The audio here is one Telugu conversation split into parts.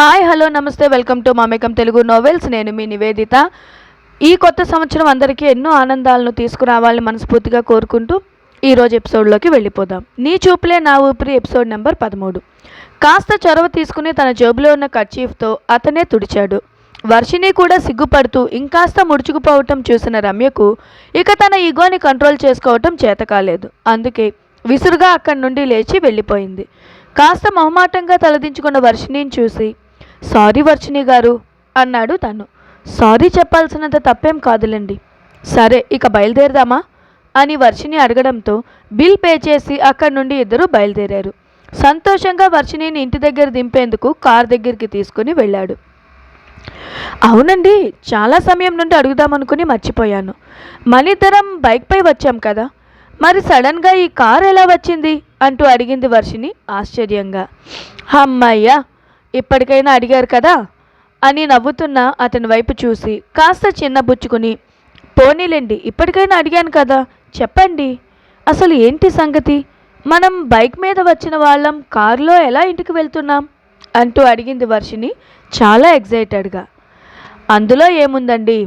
హాయ్ హలో నమస్తే వెల్కమ్ టు మామేకం తెలుగు నోవెల్స్. నేను మీ నివేదిత. ఈ కొత్త సంవత్సరం అందరికీ ఎన్నో ఆనందాలను తీసుకురావాలని మనస్ఫూర్తిగా కోరుకుంటూ ఈరోజు ఎపిసోడ్లోకి వెళ్ళిపోదాం. నీ చూపులే నా ఊపిరి ఎపిసోడ్ నెంబర్ పదమూడు. కాస్త చొరవ తీసుకుని తన జేబులో ఉన్న కర్చీఫ్తో అతనే తుడిచాడు. వర్షిని కూడా సిగ్గుపడుతూ ఇంకాస్త ముడుచుకుపోవటం చూసిన రమ్యకు ఇక తన ఈగోని కంట్రోల్ చేసుకోవటం చేత కాలేదు. అందుకే విసురుగా అక్కడి నుండి లేచి వెళ్ళిపోయింది. కాస్త మొహమాటంగా తలదించుకున్న వర్షిణిని చూసి సారీ వర్షిణి గారు అన్నాడు తను సారీ చెప్పాల్సినంత తప్పేం కాదులేండి. సరే ఇక బయలుదేరదామా? అని వర్షిని అడగడంతో బిల్ పే చేసి అక్కడి నుండి ఇద్దరు బయలుదేరారు. సంతోషంగా వర్షిణిని ఇంటి దగ్గర దింపేందుకు కార్ దగ్గరికి తీసుకుని వెళ్ళాడు. అవునండి చాలా సమయం నుండి అడుగుదామనుకుని మర్చిపోయాను. మనిద్దరం బైక్పై వచ్చాం కదా. మరి సడన్గా ఈ కార్ ఎలా వచ్చింది? అంటూ అడిగింది వర్షిని ఆశ్చర్యంగా. అమ్మయ్యా ఇప్పటికైనా అడిగారు కదా? అని నవ్వుతున్న అతని వైపు చూసి కాస్త చిన్నబుచ్చుకుని పోనీలేండి ఇప్పటికైనా అడిగాను కదా చెప్పండి. అసలు ఏంటి సంగతి? మనం బైక్ మీద వచ్చిన వాళ్ళం కారులో ఎలా ఇంటికి వెళ్తున్నాం? అంటూ అడిగింది వర్షిని చాలా ఎగ్జైటెడ్గా అందులో ఏముందండి?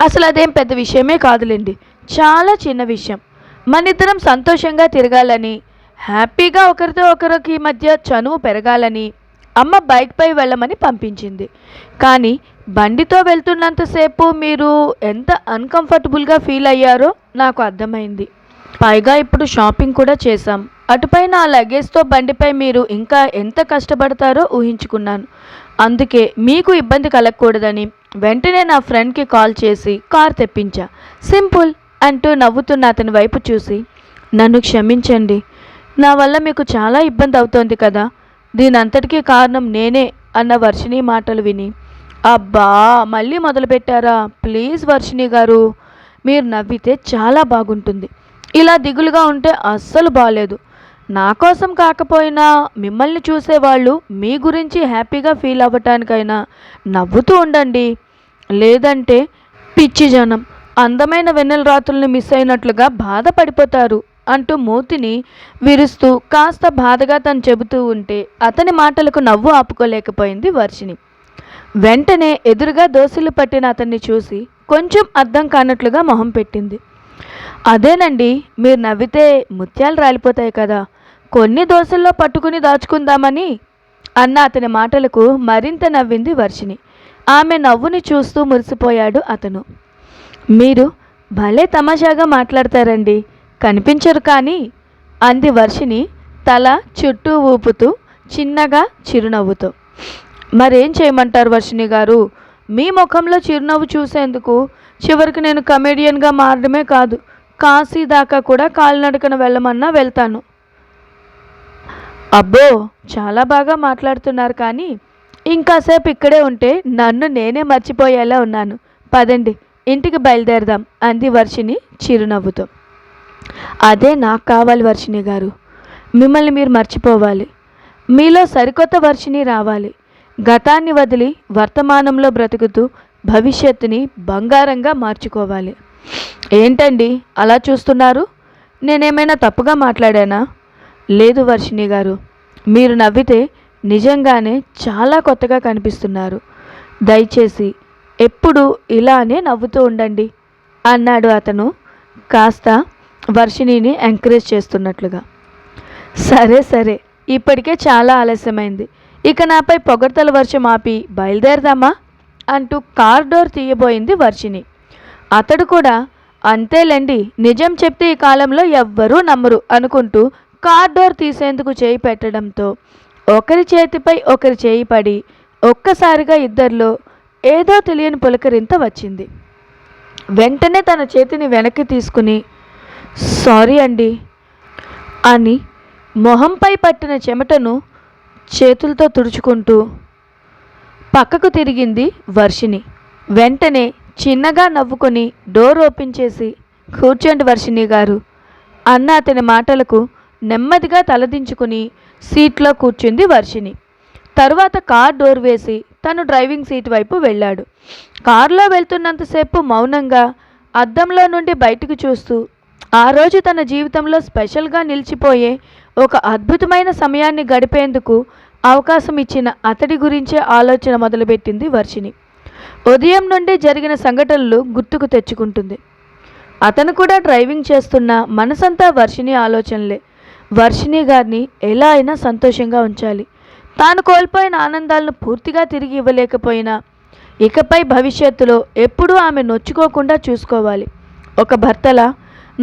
అసలు అదేం పెద్ద విషయమే కాదులేండి చాలా చిన్న విషయం. మనిద్దరం సంతోషంగా తిరగాలని హ్యాపీగా ఒకరితో ఒకరికి మధ్య చనువు పెరగాలని అమ్మ బైక్పై వెళ్ళమని పంపించింది. కానీ బండితో వెళ్తున్నంతసేపు మీరు ఎంత అన్కంఫర్టబుల్గా ఫీల్ అయ్యారో నాకు అర్థమైంది. పైగా ఇప్పుడు షాపింగ్ కూడా చేశాం. అటుపైన ఆ లగేజ్తో బండిపై మీరు ఇంకా ఎంత కష్టపడతారో ఊహించుకున్నాను. అందుకే మీకు ఇబ్బంది కలగకూడదని వెంటనే నా ఫ్రెండ్కి కాల్ చేసి కార్ తెప్పించా. సింపుల్ అంటూ నవ్వుతున్న అతని వైపు చూసి నన్ను క్షమించండి. నా వల్ల మీకు చాలా ఇబ్బంది అవుతోంది కదా. దీనంతటికీ కారణం నేనే అన్న వర్షిణి మాటలు విని అబ్బా మళ్ళీ మొదలుపెట్టారా? ప్లీజ్ వర్షిణి గారు మీరు నవ్వితే చాలా బాగుంటుంది. ఇలా దిగులుగా ఉంటే అస్సలు బాలేదు. నా కోసం కాకపోయినా మిమ్మల్ని చూసేవాళ్ళు మీ గురించి హ్యాపీగా ఫీల్ అవ్వటానికైనా నవ్వుతూ ఉండండి. లేదంటే పిచ్చి జనం అందమైన వెన్నెల రాత్రుల్ని మిస్ అయినట్లుగా బాధపడిపోతారు. అంటూ మూతిని విరుస్తూ కాస్త బాధగా తను చెబుతూ ఉంటే అతని మాటలకు నవ్వు ఆపుకోలేకపోయింది వర్షిని వెంటనే ఎదురుగా దోశలు పట్టిన అతన్ని చూసి కొంచెం అర్థం కానట్లుగా మొహం పెట్టింది. అదేనండి మీరు నవ్వితే ముత్యాలు రాలిపోతాయి కదా కొన్ని దోశల్లో పట్టుకుని దాచుకుందామని అన్న అతని మాటలకు మరింత నవ్వింది వర్షిని ఆమె నవ్వుని చూస్తూ మురిసిపోయాడు అతను. మీరు భలే తమాషాగా మాట్లాడతారండి కనిపించరు కానీ అంది వర్షిని తల చుట్టూ ఊపుతూ చిన్నగా చిరునవ్వుతో. మరేం చేయమంటారు వర్షిని గారు? మీ ముఖంలో చిరునవ్వు చూసేందుకు చివరికి నేను కమెడియన్గా మారడమే కాదు కాశీ దాకా కూడా కాలినడకన వెళ్ళమన్నా వెళ్తాను. అబ్బో చాలా బాగా మాట్లాడుతున్నారు కానీ ఇంకాసేపు ఇక్కడే ఉంటే నన్ను నేనే మర్చిపోయేలా ఉన్నాను. పదండి ఇంటికి బయలుదేరదాం అంది వర్షిని చిరునవ్వుతో. అదే నాకు కావాలి వర్షిణి గారు. మిమ్మల్ని మీరు మర్చిపోవాలి. మీలో సరికొత్త వర్షిణి రావాలి. గతాన్ని వదిలి వర్తమానంలో బ్రతుకుతూ భవిష్యత్తుని బంగారంగా మార్చుకోవాలి. ఏంటండి అలా చూస్తున్నారు? నేనేమైనా తప్పుగా మాట్లాడానా? లేదు వర్షిణి గారు మీరు నవ్వితే నిజంగానే చాలా కొత్తగా కనిపిస్తున్నారు. దయచేసి ఎప్పుడు ఇలానే నవ్వుతూ ఉండండి అన్నాడు అతను. కాస్త వర్షిణిని ఎంకరేజ్ చేస్తున్నట్లుగా. సరే సరే ఇప్పటికే చాలా ఆలస్యమైంది. ఇక నాపై పొగడ్తల వర్షం ఆపి బయలుదేరదామా? అంటూ కార్ డోర్ తీయబోయింది వర్షిణి. అతడు కూడా అంతేలేండి నిజం చెప్తే ఈ కాలంలో ఎవ్వరూ నమ్మరు అనుకుంటూ కార్ డోర్ తీసేందుకు చేయి పెట్టడంతో ఒకరి చేతిపై ఒకరి చేయి పడి ఒక్కసారిగా ఇద్దరిలో ఏదో తెలియని పులకరింత వచ్చింది. వెంటనే తన చేతిని వెనక్కి తీసుకుని సారీ అండి. అని మొహంపై పట్టిన చెమటను చేతులతో తుడుచుకుంటూ పక్కకు తిరిగింది వర్షిని వెంటనే చిన్నగా నవ్వుకొని డోర్ ఓపెన్ చేసి కూర్చోండి వర్షిణి గారు అన్న అతని మాటలకు నెమ్మదిగా తలదించుకుని సీట్లో కూర్చుంది వర్షిణి. తరువాత కార్ డోర్ వేసి తను డ్రైవింగ్ సీట్ వైపు వెళ్ళాడు. కారులో వెళ్తున్నంతసేపు మౌనంగా అద్దంలో నుండి బయటకు చూస్తూ ఆ రోజు తన జీవితంలో స్పెషల్గా నిలిచిపోయే ఒక అద్భుతమైన సమయాన్ని గడిపేందుకు అవకాశం ఇచ్చిన అతడి గురించే ఆలోచన మొదలుపెట్టింది వర్షిని ఉదయం నుండి జరిగిన సంఘటనలు గుర్తుకు తెచ్చుకుంటుంది. అతను కూడా డ్రైవింగ్ చేస్తున్న మనసంతా వర్షిని ఆలోచనలే. వర్షిని గారిని ఎలా అయినా సంతోషంగా ఉంచాలి. తాను కోల్పోయిన ఆనందాలను పూర్తిగా తిరిగి ఇవ్వలేకపోయినా ఇకపై భవిష్యత్తులో ఎప్పుడూ ఆమె నొచ్చుకోకుండా చూసుకోవాలి. ఒక భర్తలా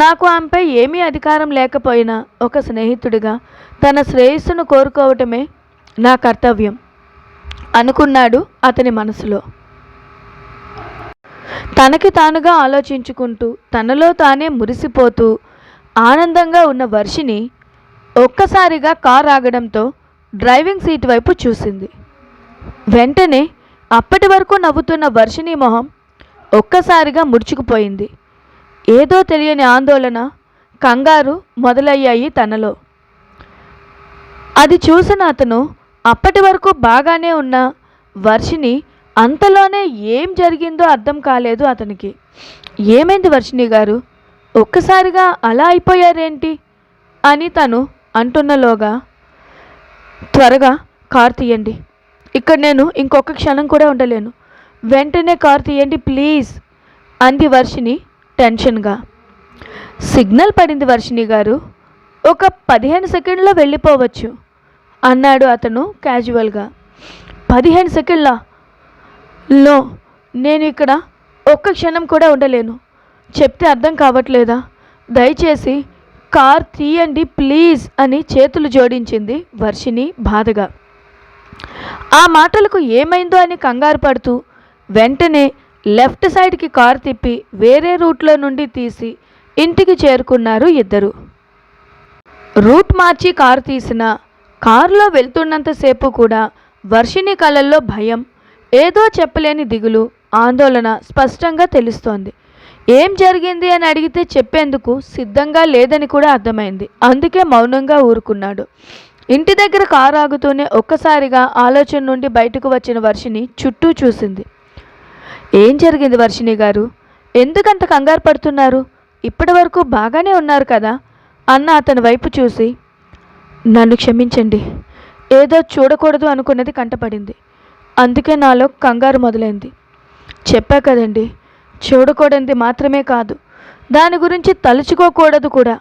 నాకు ఆమెపై ఏమీ అధికారం లేకపోయినా ఒక స్నేహితుడిగా తన శ్రేయస్సును కోరుకోవటమే నా కర్తవ్యం అనుకున్నాడు అతని మనసులో. తనకి తానుగా ఆలోచించుకుంటూ తనలో తానే మురిసిపోతూ ఆనందంగా ఉన్న వర్షిని ఒక్కసారిగా కార్ ఆగడంతో డ్రైవింగ్ సీట్ వైపు చూసింది. వెంటనే అప్పటి వరకు నవ్వుతున్న వర్షిని మొహం ఒక్కసారిగా ముడుచుకుపోయింది. ఏదో తెలియని ఆందోళన కంగారు మొదలయ్యాయి తనలో. అది చూసిన అతను అప్పటి వరకు బాగానే ఉన్న వర్షిని అంతలోనే ఏం జరిగిందో అర్థం కాలేదు అతనికి. ఏమైంది వర్షిని గారు? ఒక్కసారిగా అలా అయిపోయారేంటి? అని తను అంటున్నలోగా త్వరగా కార్ తీయండి. ఇక్కడ నేను ఇంకొక క్షణం కూడా ఉండలేను. వెంటనే కార్ తీయండి ప్లీజ్ అంది వర్షిని టెన్షన్గా. సిగ్నల్ పడింది వర్షిణి గారు. ఒక పదిహేను సెకండ్లో వెళ్ళిపోవచ్చు అన్నాడు అతను క్యాజువల్గా. పదిహేను సెకండ్ల? లో నేను ఇక్కడ ఒక్క క్షణం కూడా ఉండలేను. చెప్తే అర్థం కావట్లేదా? దయచేసి కార్ తీయండి ప్లీజ్ అని చేతులు జోడించింది వర్షిణి బాధగా. ఆ మాటలకు ఏమైందో అని కంగారు పడుతూ వెంటనే లెఫ్ట్ సైడ్కి కారు తిప్పి వేరే రూట్లో నుండి తీసి ఇంటికి చేరుకున్నారు ఇద్దరు. రూట్ మార్చి కారు తీసిన కారులో వెళ్తున్నంతసేపు కూడా వర్షిని కళల్లో భయం ఏదో చెప్పలేని దిగులు ఆందోళన స్పష్టంగా తెలుస్తోంది. ఏం జరిగింది అని అడిగితే చెప్పేందుకు సిద్ధంగా లేదని కూడా అర్థమైంది. అందుకే మౌనంగా ఊరుకున్నాడు. ఇంటి దగ్గర కారు ఆగుతూనే ఒక్కసారిగా ఆలోచన నుండి బయటకు వచ్చిన వర్షిని చుట్టూ చూసింది. ఏం జరిగింది వర్షిణి గారు? ఎందుకంత కంగారు పడుతున్నారు? ఇప్పటి వరకు బాగానే ఉన్నారు కదా? అన్న అతని వైపు చూసి నన్ను క్షమించండి. ఏదో చూడకూడదు అనుకున్నది కంటపడింది. అందుకే నాలో కంగారు మొదలైంది. చెప్పా కదండి చూడకూడనిది మాత్రమే కాదు. దాని గురించి తలుచుకోకూడదు కూడా.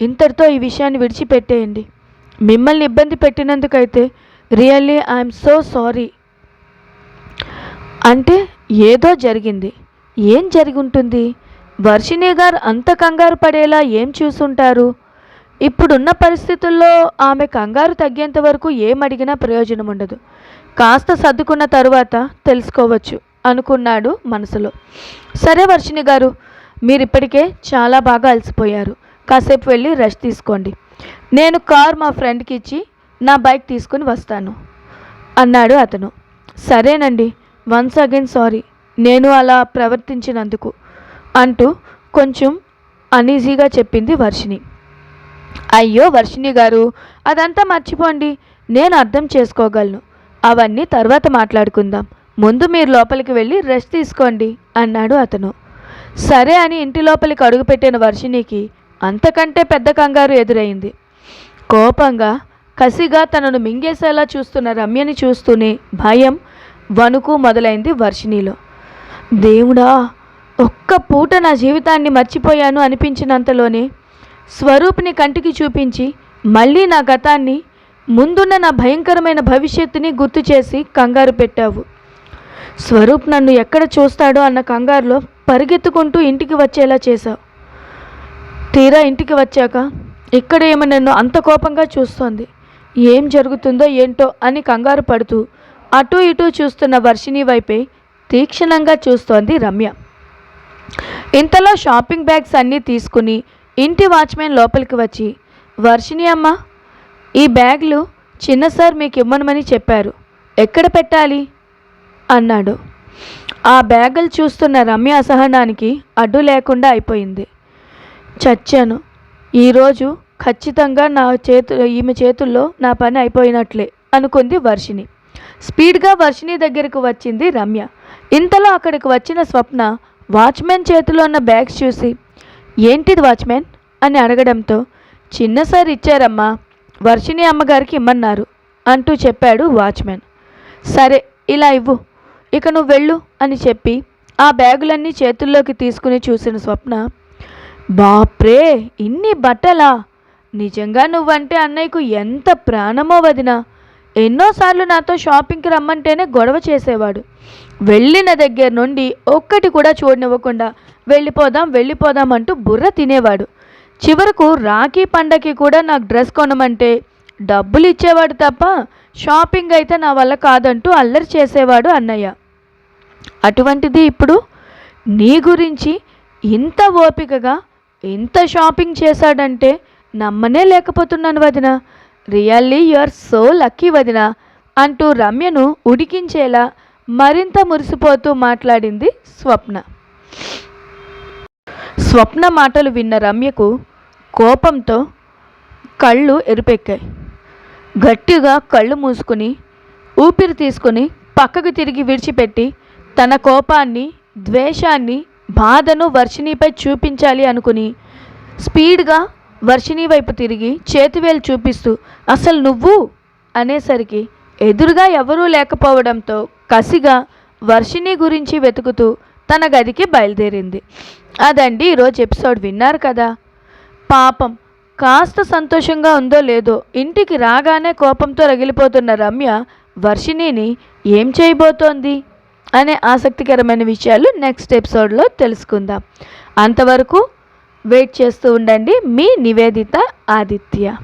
ఇంతటితో ఈ విషయాన్ని విడిచిపెట్టేయండి. మిమ్మల్ని ఇబ్బంది పెట్టినందుకైతే రియల్లీ ఐఎమ్ సో సారీ. అంటే ఏదో జరిగింది. ఏం జరిగి ఉంటుంది వర్షిణి గారు అంత కంగారు పడేలా ఏం చూసుంటారు? ఇప్పుడున్న పరిస్థితుల్లో ఆమె కంగారు తగ్గేంత వరకు ఏం అడిగినా ప్రయోజనం ఉండదు. కాస్త సర్దుకున్న తరువాత తెలుసుకోవచ్చు అనుకున్నాడు మనసులో. సరే వర్షిణి గారు మీరు ఇప్పటికే చాలా బాగా అలసిపోయారు. కాసేపు వెళ్ళి రెస్ట్ తీసుకోండి. నేను కార్ మా ఫ్రెండ్కి ఇచ్చి నా బైక్ తీసుకుని వస్తాను అన్నాడు అతను. సరేనండి వన్స్ అగైన్ సారీ నేను అలా ప్రవర్తించినందుకు అంటూ కొంచెం అనీజీగా చెప్పింది వర్షిణి. అయ్యో వర్షిణి గారు అదంతా మర్చిపోండి నేను అర్థం చేసుకోగలను. అవన్నీ తర్వాత మాట్లాడుకుందాం. ముందు మీరు లోపలికి వెళ్ళి రెస్ట్ తీసుకోండి అన్నాడు అతను. సరే అని ఇంటి లోపలికి అడుగుపెట్టిన వర్షిణికి అంతకంటే పెద్ద కంగారు ఎదురైంది. కోపంగా కసిగా తనను మింగేసేలా చూస్తున్న రమ్యని చూస్తూనే భయం వణుకు మొదలైంది వర్షిణిలో. దేవుడా ఒక్క పూట నా జీవితాన్ని మర్చిపోయాను అనిపించినంతలోనే స్వరూప్ని కంటికి చూపించి మళ్ళీ నా గతాన్ని ముందున్న నా భయంకరమైన భవిష్యత్తుని గుర్తు చేసి కంగారు పెట్టావు. స్వరూప్ నన్ను ఎక్కడ చూస్తాడో అన్న కంగారులో పరిగెత్తుకుంటూ ఇంటికి వచ్చేలా చేశావు. తీరా ఇంటికి వచ్చాక ఇక్కడ ఏమో నన్ను అంత కోపంగా చూస్తోంది. ఏం జరుగుతుందో ఏంటో అని కంగారు పడుతూ అటు ఇటు చూస్తున్న వర్షిణి వైపే తీక్షణంగా చూస్తోంది రమ్య. ఇంతలో షాపింగ్ బ్యాగ్స్ అన్నీ తీసుకుని ఇంటి వాచ్మెన్ లోపలికి వచ్చి వర్షిణి అమ్మ ఈ బ్యాగ్లు చిన్న సార్ మీకు ఇవ్వనమని చెప్పారు. ఎక్కడ పెట్టాలి? అన్నాడు. ఆ బ్యాగులు చూస్తున్న రమ్య అసహనానికి అడ్డు లేకుండా అయిపోయింది. చచ్చాను. ఈరోజు ఖచ్చితంగా నా చేతు ఈమె చేతుల్లో నా పని అయిపోయినట్లే అనుకుంది వర్షిణి. స్పీడ్గా వర్షిని దగ్గరకు వచ్చింది రమ్య. ఇంతలో అక్కడికి వచ్చిన స్వప్న వాచ్మెన్ చేతిలో ఉన్న బ్యాగ్స్ చూసి ఏంటిది వాచ్మెన్? అని అడగడంతో చిన్న సార్ ఇచ్చారమ్మా వర్షిని అమ్మగారికి ఇమ్మన్నారు అంటూ చెప్పాడు వాచ్మెన్. సరే ఇలా ఇవ్వు. ఇక నువ్వు వెళ్ళు అని చెప్పి ఆ బ్యాగులన్నీ చేతుల్లోకి తీసుకుని చూసిన స్వప్న బాప్రే ఇన్ని బట్టలా? నిజంగా నువ్వంటే అన్నయ్యకు ఎంత ప్రాణమో వదినా. ఎన్నోసార్లు నాతో షాపింగ్కి రమ్మంటేనే గొడవ చేసేవాడు. వెళ్ళిన దగ్గర నుండి ఒక్కటి కూడా చూడనివ్వకుండా వెళ్ళిపోదాం వెళ్ళిపోదాం అంటూ బుర్ర తినేవాడు. చివరకు రాఖీ పండగకి కూడా నాకు డ్రెస్ కొనమంటే డబ్బులు ఇచ్చేవాడు తప్ప షాపింగ్ అయితే నా వల్ల కాదంటూ అల్లరి చేసేవాడు అన్నయ్య. అటువంటిది ఇప్పుడు నీ గురించి ఇంత ఓపికగా ఇంత షాపింగ్ చేశాడంటే నమ్మనే లేకపోతున్నాను వదిన. Really you are so lucky వదిన అంటూ రమ్యను ఉడికించేలా మరింత మురిసిపోతూ మాట్లాడింది స్వప్న. స్వప్న మాటలు విన్న రమ్యకు కోపంతో కళ్ళు ఎరుపెక్కాయి. గట్టిగా కళ్ళు మూసుకుని ఊపిరి తీసుకుని పక్కకు తిరిగి విడిచిపెట్టి తన కోపాన్ని ద్వేషాన్ని బాధను వర్షిణిపై చూపించాలి అనుకుని స్పీడ్గా వర్షిణి వైపు తిరిగి చేతివేలు చూపిస్తూ అసలు నువ్వు? అనేసరికి ఎదురుగా ఎవరూ లేకపోవడంతో కసిగా వర్షిణి గురించి వెతుకుతూ తన గదికి బయలుదేరింది. అదండి ఈరోజు ఎపిసోడ్ విన్నారు కదా. పాపం కాస్త సంతోషంగా ఉందో లేదో ఇంటికి రాగానే కోపంతో రగిలిపోతున్న రమ్య వర్షిణిని ఏం చేయబోతోంది? అనే ఆసక్తికరమైన విషయాలు నెక్స్ట్ ఎపిసోడ్లో తెలుసుకుందాం. అంతవరకు వెయిట్ చేస్తూ ఉండండి. మీ నివేదిత ఆదిత్య.